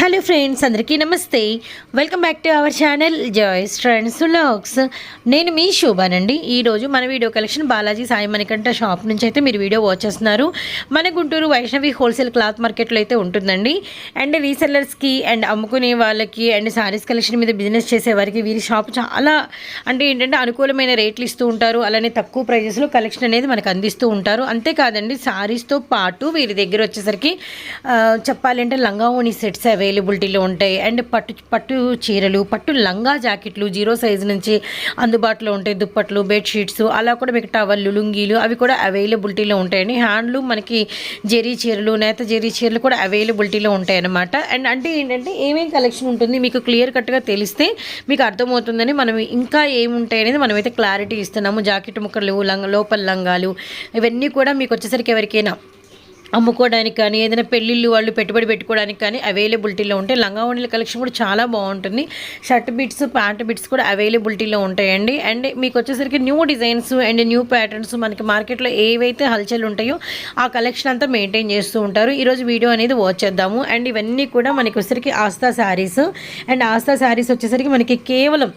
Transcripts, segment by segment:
Hello friends అందరికీ నమస్తే. Welcome back to our channel joy's friends lakhs నేను మీ శోభానండి. ఈరోజు మన video collection Balaji Sai Manikanta shop నుంచి అయితే మీరు వీడియో వాచ్ చేస్తున్నారు. మన గుంటూరు వైష్ణవి హోల్సేల్ క్లాత్ మార్కెట్లో అయితే ఉంటుందండి. అండ్ రీసెల్లర్స్కి అండ్ అమ్ముకునే వాళ్ళకి అండ్ సారీస్ కలెక్షన్ మీద బిజినెస్ చేసే వారికి వీరి షాప్ చాలా అంటే ఏంటంటే అనుకూలమైన రేట్లు ఇస్తూ ఉంటారు. అలానే తక్కువ ప్రైజెస్లో కలెక్షన్ అనేది మనకు అందిస్తూ ఉంటారు. అంతేకాదండి సారీస్తో పాటు వీరి దగ్గర వచ్చేసరికి చెప్పాలంటే లంగా ఓణి సెట్స్ అవైలబిలిటీలో ఉంటాయి. అండ్ పట్టు పట్టు చీరలు పట్టు లంగా జాకెట్లు జీరో సైజ్ నుంచి అందుబాటులో ఉంటాయి. దుప్పట్లు బెడ్షీట్స్ అలా కూడా మీకు టవల్లు లుంగీలు అవి కూడా అవైలబిలిటీలో ఉంటాయండి. హ్యాండ్లూమ్ మనకి జెరీ చీరలు నేత జెరీ చీరలు కూడా అవైలబిలిటీలో ఉంటాయన్నమాట. అండ్ అంటే ఏంటంటే ఏమేమి కలెక్షన్ ఉంటుంది మీకు క్లియర్ కట్గా తెలిస్తే మీకు అర్థమవుతుందని మనం ఇంకా ఏముంటాయి అనేది మనమైతే క్లారిటీ ఇస్తున్నాము. జాకెట్ ముక్కలు లంగ లోపల లంగాలు ఇవన్నీ కూడా మీకు వచ్చేసరికి ఎవరికైనా అమ్ముకోవడానికి కానీ ఏదైనా పెళ్ళిళ్ళు వాళ్ళు పెట్టుబడి పెట్టుకోవడానికి కానీ అవైలబిలిటీలో ఉంటాయి లంగా ఓణీల కలెక్షన్ కూడా చాలా బాగుంటుంది. షర్ట్ బిట్స్ ప్యాంట్ బిట్స్ కూడా అవైలబిలిటీలో ఉంటాయండి. అండ్ మీకు వచ్చేసరికి new designs and new patterns మనకి మార్కెట్లో ఏవైతే హల్చల్ ఉంటాయో ఆ కలెక్షన్ అంతా మెయింటైన్ చేస్తూ ఉంటారు. ఈరోజు వీడియో అనేది వాచ్ చేద్దాము. అండ్ ఇవన్నీ కూడా మనకి వచ్చేసరికి ఆస్థా శారీస్. అండ్ ఆస్థా శారీస్ వచ్చేసరికి మనకి కేవలం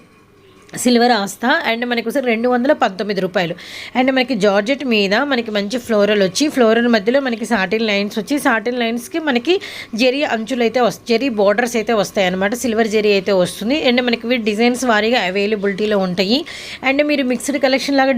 సిల్వర్ ఆస్తా అండ్ మనకి ఒకసారి రెండు వందల పంతొమ్మిది రూపాయలు. అండ్ మనకి జార్జెట్ మీద మనకి మంచి ఫ్లోరల్ వచ్చి ఫ్లోరల్ మధ్యలో మనకి సాటిన్ లైన్స్ వచ్చి సాటిన్ లైన్స్కి మనకి జెరీ అంచులు అయితే వస్తాయి జెరీ బార్డర్స్ అయితే వస్తాయి అనమాట సిల్వర్ జెరీ అయితే వస్తుంది. అండ్ మనకి ఇవి డిజైన్స్ వారీగా అవైలబిలిటీలో ఉంటాయి. అండ్ మీరు మిక్స్డ్ కలెక్షన్ లాగా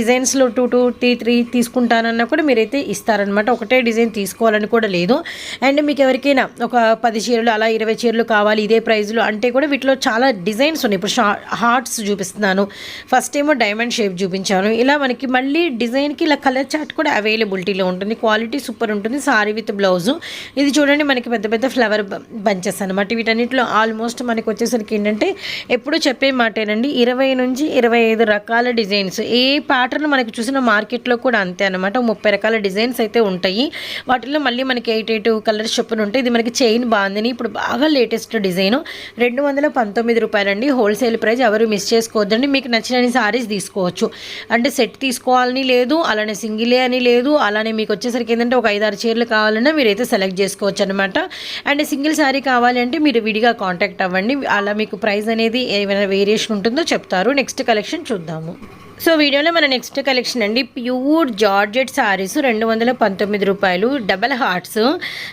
డిజైన్స్లో టూ టూ టీ త్రీ తీసుకుంటానన్నా కూడా మీరైతే ఇస్తారనమాట ఒకటే డిజైన్ తీసుకోవాలని కూడా లేదు. అండ్ మీకు ఎవరికైనా ఒక పది చీరలు అలా ఇరవై చీరలు కావాలి ఇదే ప్రైజ్లో అంటే కూడా వీటిలో చాలా డిజైన్స్ ఉన్నాయి. ఇప్పుడు షా హార్ట్స్ చూపిస్తున్నాను. ఫస్ట్ ఏమో డైమండ్ షేప్ చూపించాను. ఇలా మనకి మళ్ళీ డిజైన్కి ఇలా కలర్ చార్ట్ కూడా అవైలబిలిటీలో ఉంటుంది. క్వాలిటీ సూపర్ ఉంటుంది. Sari with blouse. ఇది చూడండి మనకి పెద్ద పెద్ద ఫ్లవర్ బంచెస్ అనమాట వీటన్నిటిలో ఆల్మోస్ట్ మనకి వచ్చేసరికి ఏంటంటే ఎప్పుడు చెప్పే మాటేనండి. ఇరవై నుంచి ఇరవై ఐదు రకాల డిజైన్స్. ఏ ప్యాటర్న్ మనకి చూసిన మార్కెట్లో కూడా అంతే అనమాట ముప్పై రకాల డిజైన్స్ అయితే ఉంటాయి. వాటిలో మళ్ళీ మనకి ఎయిట్ ఎయిట్ కలర్స్ చొప్పున ఉంటాయి. ఇది మనకి చైన్ బాగుందని ఇప్పుడు బాగా లేటెస్ట్ డిజైన్. రెండు వందల పంతొమ్మిది రూపాయలండి. హోల్సేల్ ప్రైస్ ఎవరు మిస్ చేసుకోవద్దండి మీకు నచ్చిన సారీస్ తీసుకోవచ్చు. అంటే సెట్ తీసుకోవాలని లేదు అలానే సింగిలే అని లేదు అలానే మీకు వచ్చేసరికి ఏంటంటే ఒక ఐదారు చీరలు కావాలన్నా మీరైతే సెలెక్ట్ చేసుకోవచ్చు అనమాట అండ్ సింగిల్ శారీ కావాలంటే మీరు విడిగా కాంటాక్ట్ అవ్వండి. అలా మీకు ప్రైస్ అనేది ఏమైనా వేరియేషన్ ఉంటుందో చెప్తారు. నెక్స్ట్ కలెక్షన్ చూద్దాము. సో వీడియోలో మన నెక్స్ట్ కలెక్షన్ అండి. ప్యూర్ జార్జెట్ సారీస్ రెండు వందల పంతొమ్మిది రూపాయలు. Double hearts.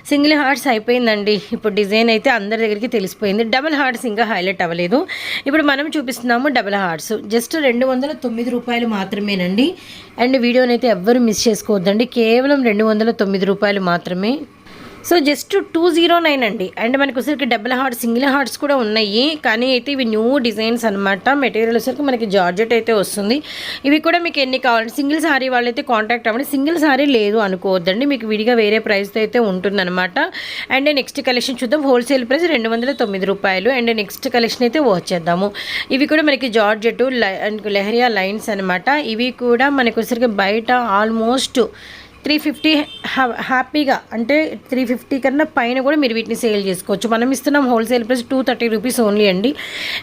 సింగిల్ హార్ట్స్ అయిపోయిందండి. ఇప్పుడు డిజైన్ అయితే అందరి దగ్గరికి తెలిసిపోయింది. డబల్ హార్ట్స్ ఇంకా హైలైట్ అవ్వలేదు. ఇప్పుడు మనం చూపిస్తున్నాము డబల్ హార్ట్స్. జస్ట్ రెండు వందల తొమ్మిది రూపాయలు మాత్రమేనండి. అండ్ వీడియోని అయితే ఎవ్వరు మిస్ చేసుకోవద్దండి. కేవలం రెండు వందల తొమ్మిది రూపాయలు మాత్రమే so just two zero nine అండి. అండ్ మనకు వచ్చరికి డబుల్ హార్ట్ సింగిల్ హార్ట్స్ కూడా ఉన్నాయి. కానీ అయితే ఇవి న్యూ డిజైన్స్ అనమాట మెటీరియల్ వచ్చరికి మనకి జార్జెట్ అయితే వస్తుంది. ఇవి కూడా మీకు ఎన్ని కావాలండి సింగిల్ సారీ వాళ్ళైతే కాంటాక్ట్ అవ్వండి. సింగిల్ సారీ లేదు అనుకోవద్దండి. మీకు విడిగా వేరే ప్రైస్తో అయితే ఉంటుందన్నమాట. అండ్ నెక్స్ట్ కలెక్షన్ చూద్దాం. హోల్సేల్ ప్రైస్ రెండు వందల తొమ్మిది రూపాయలు. అండ్ నెక్స్ట్ కలెక్షన్ అయితే వచ్చేద్దాము ఇవి కూడా మనకి జార్జెట్ లెహరియా లైన్స్ అనమాట ఇవి కూడా మనకు వచ్చరికి బయట ఆల్మోస్ట్ త్రీ ఫిఫ్టీ హ్యాపీగా అంటే త్రీ ఫిఫ్టీ కన్నా పైన కూడా మీరు వీటిని సేల్ చేసుకోవచ్చు. మనం ఇస్తున్నాం wholesale price two thirty rupees only అండి.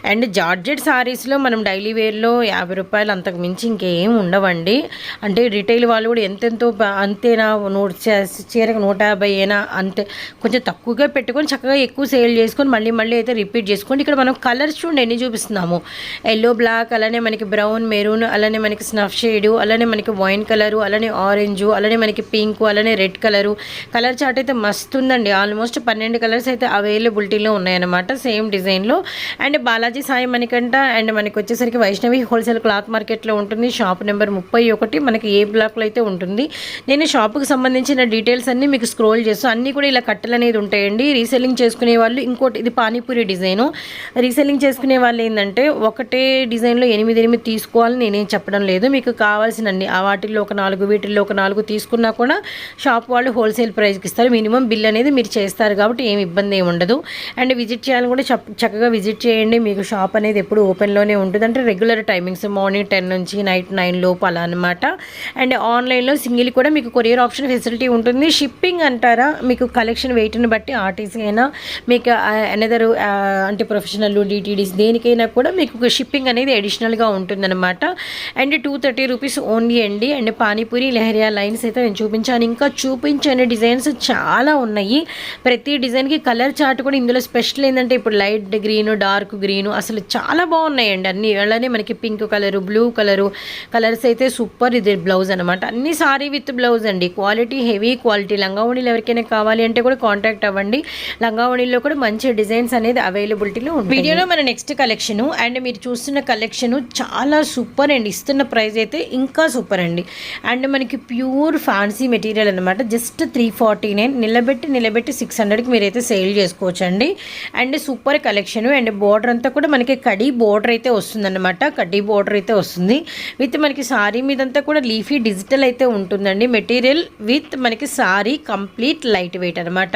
అండ్ జార్జెట్ సారీస్లో మనం డైలీ వేర్లో యాభై రూపాయలు అంతకు మించి ఇంకేం ఉండవండి. అంటే రిటైల్ వాళ్ళు కూడా ఎంతెంతో అంతేనా నూట చే- చీరకు నూట యాభై అయినా అంతే కొంచెం తక్కువగా పెట్టుకొని చక్కగా ఎక్కువ సేల్ చేసుకొని మళ్ళీ మళ్ళీ అయితే రిపీట్ చేసుకోండి. ఇక్కడ మనం కలర్స్ చూడండి ఎన్ని చూపిస్తున్నాము. ఎల్లో బ్లాక్ అలానే మనకి బ్రౌన్ మెరూన్ అలానే మనకి స్నఫ్ షేడు అలానే మనకి వైన్ కలరు అలానే ఆరెంజ్ అలానే మనకి పింక్ అలానే రెడ్ కలరు. కలర్ చార్ట్ అయితే మస్తు ఉందండి. ఆల్మోస్ట్ పన్నెండు కలర్స్ అయితే అవైలబిలిటీలో ఉన్నాయన్నమాట సేమ్ డిజైన్లో. అండ్ బాలాజీ సాయి మణికంట అండ్ మనకి వచ్చేసరికి వైష్ణవి హోల్సేల్ క్లాత్ మార్కెట్లో ఉంటుంది. షాప్ నెంబర్ ముప్పై ఒకటి మనకి ఏ బ్లాక్లో అయితే ఉంటుంది. నేను షాప్కి సంబంధించిన డీటెయిల్స్ అన్నీ మీకు స్క్రోల్ చేస్తాను అన్నీ కూడా ఇలా కట్టలు అనేది ఉంటాయండి. రీసెల్లింగ్ చేసుకునే వాళ్ళు ఇంకోటి ఇది పానీపూరి డిజైను. రీసెల్లింగ్ చేసుకునే వాళ్ళు ఏంటంటే ఒకటే డిజైన్లో ఎనిమిది ఎనిమిది తీసుకోవాలని నేనేం చెప్పడం లేదు. మీకు కావాల్సినన్ని ఆ వాటిల్లో ఒక నాలుగు వీటిల్లో ఒక నాలుగు తీసుకున్నా కూడా షాప్ వాళ్ళు హోల్సేల్ ప్రైస్కి ఇస్తారు. మినిమం బిల్ అనేది మీరు చేస్తారు కాబట్టి ఏమి ఇబ్బంది ఏమి ఉండదు. అండ్ విజిట్ చేయాలని కూడా చక్కగా విజిట్ చేయండి. మీకు షాప్ అనేది ఎప్పుడు ఓపెన్లోనే ఉంటుంది. అంటే రెగ్యులర్ టైమింగ్స్ మార్నింగ్ టెన్ నుంచి నైట్ నైన్ లోపు అలా అనమాట అండ్ ఆన్లైన్లో సింగిల్ కూడా మీకు కొరియర్ ఆప్షన్ ఫెసిలిటీ ఉంటుంది. షిప్పింగ్ అంటారా? మీకు కలెక్షన్ వెయిట్ని బట్టి ఆర్టీసీ అయినా మీకు అనదర్ అంటే ప్రొఫెషనల్ డిటీడీస్ దేనికైనా కూడా మీకు షిప్పింగ్ అనేది అడిషనల్గా ఉంటుందన్నమాట. And two thirty rupees only అండి. అండ్ పానీపూరి లెహరియా లైన్స్ అయితే నేను చూపించాను. ఇంకా చూపించని డిజైన్స్ చాలా ఉన్నాయి. ప్రతి డిజైన్కి కలర్ చార్ట్ కూడా ఇందులో స్పెషల్ ఏంటంటే ఇప్పుడు లైట్ గ్రీన్ డార్క్ గ్రీన్ అసలు చాలా బాగున్నాయండి అన్ని అలానే మనకి pink colour blue colour colours అయితే సూపర్ ఇది బ్లౌజ్ అనమాట అన్ని సారీ విత్ బ్లౌజ్ అండి. క్వాలిటీ హెవీ క్వాలిటీ లంగావణిలు ఎవరికైనా కావాలి అంటే కూడా కాంటాక్ట్ అవ్వండి. లంగావణిలో కూడా మంచి డిజైన్స్ అనేది అవైలబిలిటీలో ఉంది వీడియోలో మన నెక్స్ట్ కలెక్షన్ అండ్ మీరు చూస్తున్న కలెక్షన్ చాలా సూపర్ అండి. ఇస్తున్న ప్రైస్ అయితే ఇంకా సూపర్ అండి. అండ్ మనకి ప్యూర్ ఫ్యాన్సీ మెటీరియల్ అనమాట జస్ట్ త్రీ ఫార్టీ నైన్ నిలబెట్టి నిలబెట్టి సిక్స్ హండ్రెడ్కి మీరైతే సేల్ చేసుకోవచ్చండి. And super collection and border అంతా కూడా మనకి కడీ బోర్డర్ అయితే వస్తుందన్నమాట. కడ్డీ బోర్డర్ అయితే వస్తుంది. విత్ మనకి సారీ మీదంతా కూడా లీఫీ డిజిటల్ అయితే ఉంటుందండి. మెటీరియల్ విత్ మనకి సారీ కంప్లీట్ లైట్ వెయిట్ అనమాట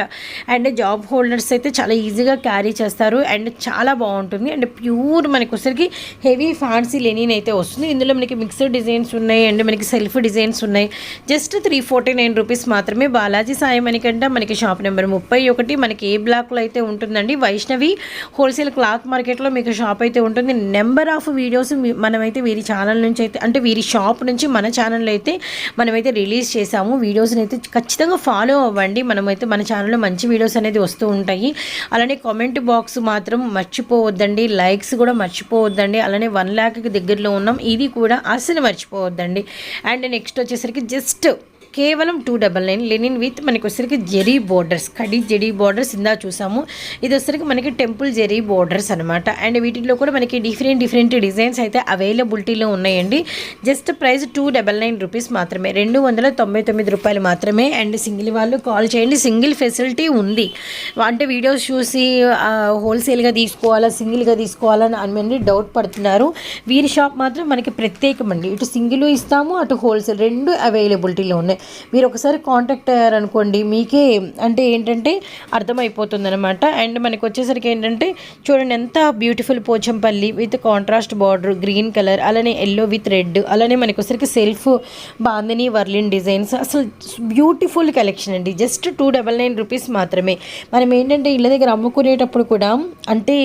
అండ్ జాబ్ హోల్డర్స్ అయితే చాలా ఈజీగా క్యారీ చేస్తారు. అండ్ చాలా బాగుంటుంది. అండ్ ప్యూర్ మనకి వచ్చరికి హెవీ ఫ్యాన్సీ లెనిన్ అయితే వస్తుంది. ఇందులో మనకి మిక్స్డ్ డిజైన్స్ ఉన్నాయి. అండ్ మనకి సెల్ఫ్ డిజైన్స్ ఉన్నాయి. Just three three forty nine rupees మాత్రమే బాలాజీ సాయం అనికంటే మనకి షాప్ నెంబర్ ముప్పై ఒకటి. మనకి ఏ బ్లాక్లో అయితే ఉంటుందండి? వైష్ణవి హోల్సేల్ క్లాత్ మార్కెట్లో మీకు షాప్ అయితే ఉంటుంది. నెంబర్ ఆఫ్ వీడియోస్ మనమైతే వీరి ఛానల్ నుంచి అయితే అంటే వీరి షాప్ నుంచి మన ఛానల్లో అయితే మనమైతే రిలీజ్ చేసాము వీడియోస్ని అయితే ఖచ్చితంగా ఫాలో అవ్వండి. మనమైతే మన ఛానల్లో మంచి వీడియోస్ అనేది వస్తూ ఉంటాయి. అలానే కామెంట్ బాక్స్ మాత్రం మర్చిపోవద్దండి. లైక్స్ కూడా మర్చిపోవద్దండి. అలానే వన్ ల్యాక్కి దగ్గరలో ఉన్నాం. ఇది కూడా అసలు మర్చిపోవద్దండి. అండ్ నెక్స్ట్ వచ్చేసరికి జస్ట్ కేవలం two double nine linen with మనకి వచ్చరికి జెరీ బోర్డర్స్ కడి జెరీ బోర్డర్స్ ఇందా చూసాము. ఇది వచ్చరికి మనకి టెంపుల్ జెరీ బోర్డర్స్ అనమాట అండ్ వీటిలో కూడా మనకి డిఫరెంట్ డిఫరెంట్ డిజైన్స్ అయితే అవైలబిలిటీలో ఉన్నాయండి. Just price two double nine rupees మాత్రమే. రెండు వందల తొంభై తొమ్మిది రూపాయలు మాత్రమే. అండ్ సింగిల్ వాళ్ళు కాల్ చేయండి. సింగిల్ ఫెసిలిటీ ఉంది. అంటే వీడియోస్ చూసి హోల్సేల్గా తీసుకోవాలా సింగిల్గా తీసుకోవాలని అని డౌట్ పడుతున్నారు. వీరి షాప్ మాత్రం మనకి ప్రత్యేకమండి. ఇటు సింగిల్ ఇస్తాము అటు హోల్సేల్ రెండు అవైలబిలిటీలో ఉన్నాయి. మీరు ఒకసారి కాంటాక్ట్ అయ్యారనుకోండి మీకే అంటే ఏంటంటే అర్థమైపోతుంది అనమాట అండ్ మనకు వచ్చేసరికి ఏంటంటే చూడండి ఎంత beautiful Pochampally with contrast border green colour అలానే ఎల్లో విత్ రెడ్ అలానే మనకు వచ్చేసరికి సెల్ఫ్ బాందిని వర్లిన్ డిజైన్స్ అసలు బ్యూటిఫుల్ కలెక్షన్ అండి. Just two double nine rupees మాత్రమే. మనం ఏంటంటే ఇళ్ళ దగ్గర అమ్ముకునేటప్పుడు కూడా అంటే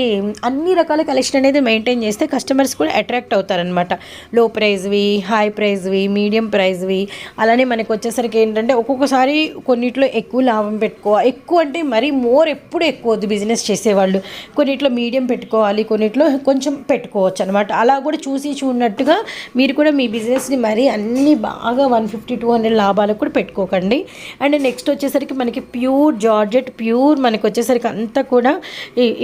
అన్ని రకాల కలెక్షన్ అనేది మెయింటైన్ చేస్తే కస్టమర్స్ కూడా అట్రాక్ట్ అవుతారనమాట లో ప్రైజ్వి హై ప్రైజ్వి మీడియం ప్రైజ్వి అలానే మనకు వచ్చేసరికి ఏంటంటే ఒక్కొక్కసారి కొన్నిట్లో ఎక్కువ లాభం పెట్టుకో ఎక్కువ అంటే మరీ మోర్ ఎప్పుడు ఎక్కువ వద్దు బిజినెస్ చేసేవాళ్ళు. కొన్నిట్లో మీడియం పెట్టుకోవాలి కొన్నిట్లో కొంచెం పెట్టుకోవచ్చు అనమాట అలా కూడా చూసి చూడనట్టుగా మీరు కూడా మీ బిజినెస్ని మరీ అన్ని బాగా వన్ ఫిఫ్టీ టూ హండ్రెడ్ లాభాలకు కూడా పెట్టుకోకండి. అండ్ నెక్స్ట్ వచ్చేసరికి మనకి ప్యూర్ జార్జెట్ ప్యూర్ మనకి వచ్చేసరికి అంతా కూడా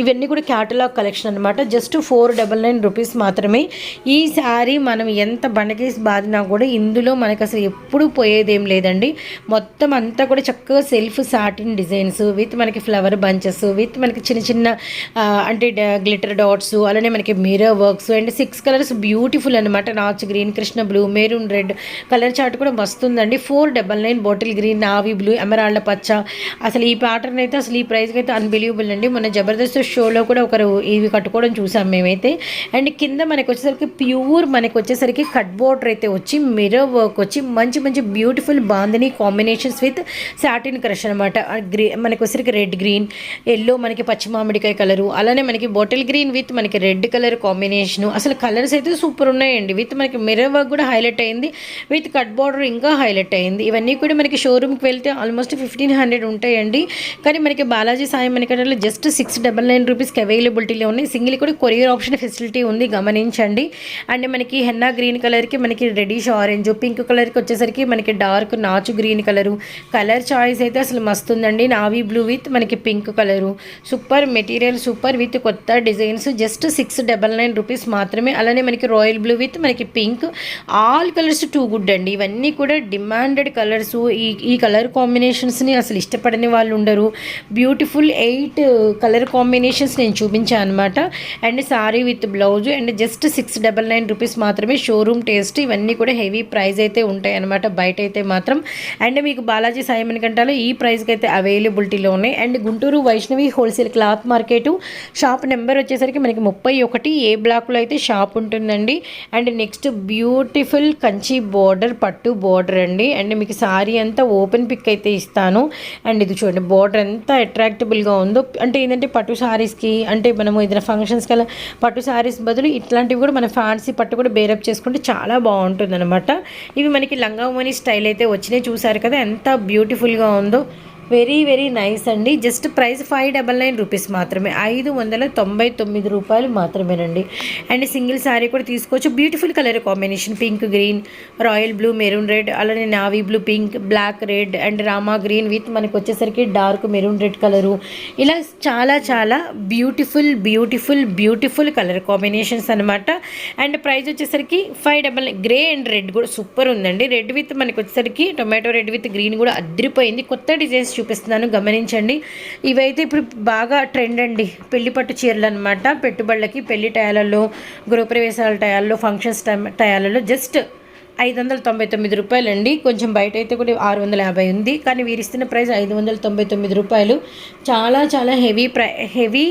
ఇవన్నీ కూడా క్యాటలాగ్ కలెక్షన్ అనమాట just four double nine rupees మాత్రమే. ఈ శారీ మనం ఎంత బండకేసి బాదినా కూడా ఇందులో మనకు అసలు ఎప్పుడు పోయేదేం లేదు లేదండి. మొత్తం అంతా కూడా చక్కగా సెల్ఫ్ సాటిన్ డిజైన్స్ విత్ మనకి ఫ్లవర్ బంచెస్ విత్ మనకి చిన్న చిన్న అంటే గ్లిటర్ డాట్స్ అలానే మనకి mirror works and six colours beautiful అనమాట notch green Krishna blue maroon red colour chart కూడా వస్తుందండి four double nine bottle green navy blue ఎమరాళ్ళ పచ్చ. అసలు ఈ ప్యాటర్న్ అయితే అసలు ఈ ప్రైస్కి అయితే అన్బిలీవబుల్ అండి. మన జబర్దస్త్ షోలో కూడా ఒకరు ఇవి కట్టుకోవడం చూసాం మేమైతే. అండ్ కింద మనకి వచ్చేసరికి ప్యూర్ మనకి వచ్చేసరికి కట్ బోర్డర్ అయితే వచ్చి మిరర్ వర్క్ వచ్చి మంచి మంచి beautiful bandhani combinations with satin crush అనమాట గ్రీ మనకి వచ్చరికి రెడ్ గ్రీన్ ఎల్లో మనకి పచ్చి మామిడికాయ కలరు అలానే మనకి బాటిల్ గ్రీన్ విత్ మనకి రెడ్ కలర్ కాంబినేషను అసలు కలర్స్ అయితే సూపర్ ఉన్నాయండి. విత్ మనకి మిర్రర్ వర్క్ కూడా హైలైట్ అయింది. విత్ కట్ బార్డర్ ఇంకా హైలైట్ అయింది. ఇవన్నీ కూడా మనకి షోరూమ్కి వెళ్తే ఆల్మోస్ట్ ఫిఫ్టీన్ హండ్రెడ్ ఉంటాయండి. కానీ మనకి బాలాజీ సాయి మనకి జస్ట్ సిక్స్ డబల్ నైన్ రూపీస్కి అవైలబిలిటీలో ఉన్నాయి. సింగిల్ కూడా కొరియర్ ఆప్షన్ ఫెసిలిటీ ఉంది గమనించండి. అండ్ మనకి హెన్నా గ్రీన్ కలర్కి మనకి రెడీష్ ఆరెంజ్ పింక్ కలర్కి వచ్చేసరికి మనకి డార్క్ నాచు గ్రీన్ కలరు. కలర్ చాయిస్ అయితే అసలు మస్తు ఉందండి. నావీ బ్లూ విత్ మనకి pink colour. Super material super with కొత్త designs. Just six double nine rupees మాత్రమే. అలానే మనకి రాయల్ బ్లూ విత్ మనకి pink. All colours too good అండి. ఇవన్నీ కూడా డిమాండెడ్ కలర్స్. ఈ ఈ కలర్ కాంబినేషన్స్ని అసలు ఇష్టపడని వాళ్ళు ఉండరు. బ్యూటిఫుల్ ఎయిట్ కలర్ కాంబినేషన్స్ నేను చూపించాను అనమాట and sari with blouse. And just six double nine rupees మాత్రమే. షోరూమ్ టేస్ట్ ఇవన్నీ కూడా హెవీ ప్రైస్ అయితే ఉంటాయి అనమాట బయట అయితే మాత్రం. అండ్ మీకు బాలాజీ సాయమని కంటాలో ఈ ప్రైస్కి అయితే అవైలబిలిటీలో ఉన్నాయి. And Guntur Vaishnavi wholesale cloth market shop number వచ్చేసరికి మనకి ముప్పై ఒకటి ఏ బ్లాక్లో అయితే షాప్ ఉంటుందండి. And next beautiful Kanchi border పట్టు బోర్డర్ అండి. అండ్ మీకు సారీ అంతా ఓపెన్ పిక్ అయితే ఇస్తాను. అండ్ ఇది చూడండి బోర్డర్ ఎంత అట్రాక్టబుల్గా ఉందో. అంటే ఏంటంటే పట్టు సారీస్కి అంటే మనము ఏదైనా ఫంక్షన్స్కి అలా పట్టు సారీస్ బదులు ఇట్లాంటివి కూడా మన ఫ్యాన్సీ పట్టు కూడా బేరప్ చేసుకుంటే చాలా బాగుంటుంది అనమాట ఇవి మనకి లంగామణి స్టైల్ అయితే అయితే వచ్చినాయి చూసారు కదా ఎంత బ్యూటిఫుల్గా ఉందో. వెరీ వెరీ నైస్ అండి. Just price five double nine rupees మాత్రమే. ఐదు వందల తొంభై తొమ్మిది రూపాయలు మాత్రమేనండి. అండ్ సింగిల్ శారీ కూడా తీసుకోవచ్చు. Beautiful colour combination pink green royal blue maroon red అలానే navy blue pink black red and Rama green with మనకు వచ్చేసరికి డార్క్ మెరూన్ రెడ్ కలరు ఇలా చాలా చాలా beautiful beautiful beautiful colour combinations అనమాట అండ్ ప్రైస్ వచ్చేసరికి five double grey and red కూడా super ఉందండి. రెడ్ విత్ మనకు వచ్చేసరికి టొమాటో రెడ్ విత్ గ్రీన్ కూడా అద్దరిపోయింది కొత్త డిజైన్స్ చూపిస్తున్నాను గమనించండి. ఇవైతే ఇప్పుడు బాగా ట్రెండ్ అండి. పెళ్ళి పట్టు చీరలు అనమాట పెట్టుబడులకి పెళ్ళి టయాలలో గృహప్రవేశాల టయాల్లో ఫంక్షన్స్ టైం టయాలలో జస్ట్ ఐదు వందల తొంభై తొమ్మిది రూపాయలండి. కొంచెం బయట అయితే కూడా ఆరు వందల యాభై ఉంది. కానీ వీరు ఇస్తున్న ప్రైస్ ఐదు వందల తొంభై తొమ్మిది రూపాయలు. చాలా చాలా హెవీ ప్రై హెవీ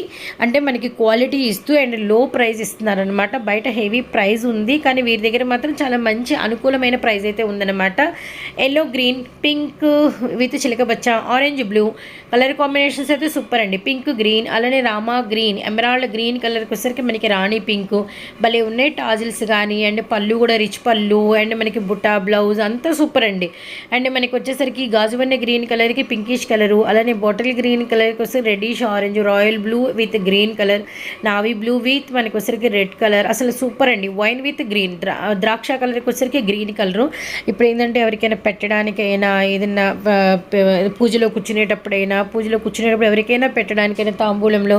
అంటే మనకి క్వాలిటీ ఇస్తూ అండ్లో ప్రైస్ ఇస్తున్నారనమాట బయట హెవీ ప్రైస్ ఉంది. కానీ వీరి దగ్గర మాత్రం చాలా మంచి అనుకూలమైన ప్రైస్ అయితే ఉందన్నమాట. ఎల్లో గ్రీన్ పింక్ విత్ చిలకబచ్చ ఆరెంజ్ బ్లూ కలర్ కాంబినేషన్స్ అయితే సూపర్ అండి. పింక్ గ్రీన్ అలానే రామా గ్రీన్ ఎమరాల్డ్ గ్రీన్ కలర్కి వచ్చేసరికి మనకి రాణి పింక్. భలే ఉన్నాయి టాజిల్స్ కానీ అండ్ పళ్ళు కూడా రిచ్ పళ్ళు అండ్ మనకి బుట్టా బ్లౌజ్ అంతా సూపర్ అండి. అండ్ మనకి వచ్చేసరికి గాజువన్నీ గ్రీన్ కలర్కి పింకిష్ కలరు అలానే బాటిల్ గ్రీన్ కలర్కి వస్తే reddish orange royal blue with green colour navy blue with మనకి వచ్చేసరికి రెడ్ కలర్. అసలు సూపర్ అండి. Wine with green. ద్రాక్ష కలర్కి వచ్చేసరికి గ్రీన్ కలరు. ఇప్పుడు ఏంటంటే ఎవరికైనా పెట్టడానికైనా ఏదైనా పూజలో కూర్చునేటప్పుడైనా పూజలో కూర్చునేటప్పుడు ఎవరికైనా పెట్టడానికైనా తాంబూలంలో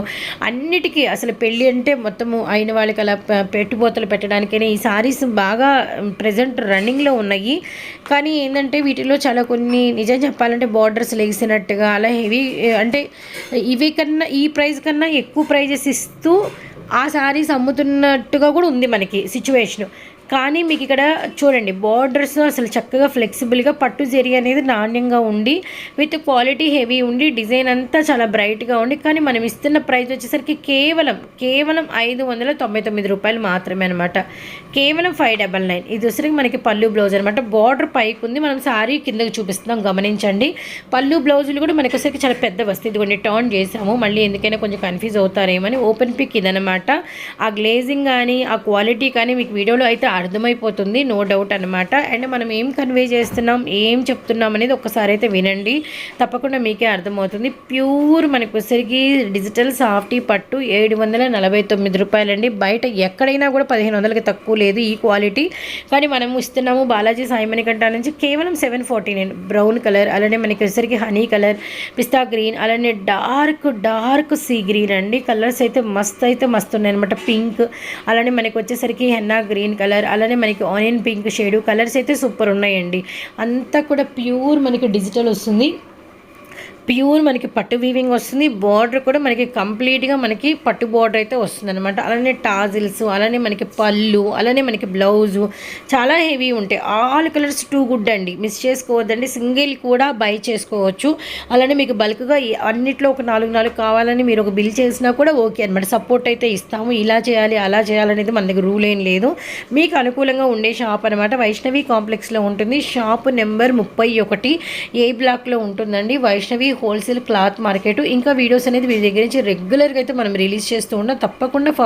అన్నిటికీ అసలు పెళ్ళి అంటే మొత్తము అయిన వాళ్ళకి అలా పెట్టుబోతలు పెట్టడానికైనా ఈ సారీస్ బాగా ప్రజెంట్ రన్నింగ్లో ఉన్నాయి. కానీ ఏంటంటే వీటిలో చాలా కొన్ని నిజం చెప్పాలంటే బార్డర్స్ లేసినట్టుగా అలా హెవీ అంటే ఇవి కన్నా ఈ ప్రైస్ కన్నా ఎక్కువ ప్రైజెస్ ఇస్తూ ఆ సారీస్ అమ్ముతున్నట్టుగా కూడా ఉంది మనకి సిచ్యువేషను. కానీ మీకు ఇక్కడ చూడండి బార్డర్స్ అసలు చక్కగా ఫ్లెక్సిబుల్గా పట్టు జరి అనేది నాణ్యంగా ఉండి విత్ క్వాలిటీ హెవీ ఉండి డిజైన్ అంతా చాలా బ్రైట్గా ఉండి కానీ మనం ఇస్తున్న ప్రైస్ వచ్చేసరికి కేవలం కేవలం ఐదు వందల తొంభై తొమ్మిది రూపాయలు మాత్రమే అనమాట కేవలం ఫైవ్ డబల్ నైన్ ఇది వచ్చరికి మనకి పళ్ళు బ్లౌజ్ అనమాట బార్డర్ పైకి ఉంది. మనం సారీ కిందకి చూపిస్తున్నాం. గమనించండి. పళ్ళు బ్లౌజులు కూడా మనకి వచ్చరికి చాలా పెద్ద వస్తుంది ఇదిగోండి టర్న్ చేసాము. మళ్ళీ ఎందుకైనా కొంచెం కన్ఫ్యూజ్ అవుతారేమని ఓపెన్ పిక్ ఇదనమాట ఆ గ్లేజింగ్ కానీ ఆ క్వాలిటీ కానీ మీకు వీడియోలో అయితే అర్థమైపోతుంది నో డౌట్ అనమాట అండ్ మనం ఏం కన్వే చేస్తున్నాం ఏం చెప్తున్నాం అనేది ఒక్కసారి అయితే వినండి. తప్పకుండా మీకే అర్థమవుతుంది. ప్యూర్ మనకి వచ్చేసరికి డిజిటల్ సాఫ్టీ పట్టు ఏడు వందల నలభై తొమ్మిది రూపాయలండి. బయట ఎక్కడైనా కూడా పదిహేను వందలకి తక్కువ లేదు ఈ క్వాలిటీ కానీ మనం ఇస్తున్నాము బాలాజీ సాయిమణి కంటా నుంచి కేవలం seven forty nine brown colour అలానే మనకి వచ్చేసరికి హనీ కలర్ పిస్తా గ్రీన్ అలానే డార్క్ డార్క్ సీ గ్రీన్ అండి. కలర్స్ అయితే మస్త్ అయితే మస్తు ఉన్నాయి అనమాట పింక్ అలానే మనకి వచ్చేసరికి హెన్నా గ్రీన్ కలర్ అలానే మనకి ఆనియన్ పింక్ షేడు కలర్స్ అయితే సూపర్ ఉన్నాయండి. అంతా కూడా ప్యూర్ మనకి డిజిటల్ వస్తుంది. ప్యూర్ మనకి పట్టు వీవింగ్ వస్తుంది. బార్డర్ కూడా మనకి కంప్లీట్గా మనకి పట్టు బార్డర్ అయితే వస్తుంది అనమాట అలానే టాజిల్స్ అలానే మనకి పళ్ళు అలానే మనకి బ్లౌజు చాలా హెవీ ఉంటాయి. ఆల్ కలర్స్ టూ గుడ్ అండి. మిస్ చేసుకోవద్దండి. సింగిల్ కూడా బై చేసుకోవచ్చు. అలానే మీకు బల్క్గా అన్నిట్లో ఒక నాలుగు నాలుగు కావాలని మీరు ఒక బిల్ చేసినా కూడా ఓకే అనమాట సపోర్ట్ అయితే ఇస్తాము. ఇలా చేయాలి అలా చేయాలనేది మన దగ్గర రూల్ ఏం లేదు. మీకు అనుకూలంగా ఉండే షాప్ అనమాట వైష్ణవి కాంప్లెక్స్లో ఉంటుంది. షాప్ నెంబర్ ముప్పై ఒకటి. ఏ బ్లాక్లో ఉంటుందండి? వైష్ణవి హోల్సేల్ క్లాత్ మార్కెట్ ఇంకా వీడియోస్ అనేది వీరి దగ్గర నుంచి రెగ్యులర్గా అయితే మనం రిలీజ్ చేస్తూ ఉన్నాం. తప్పకుండా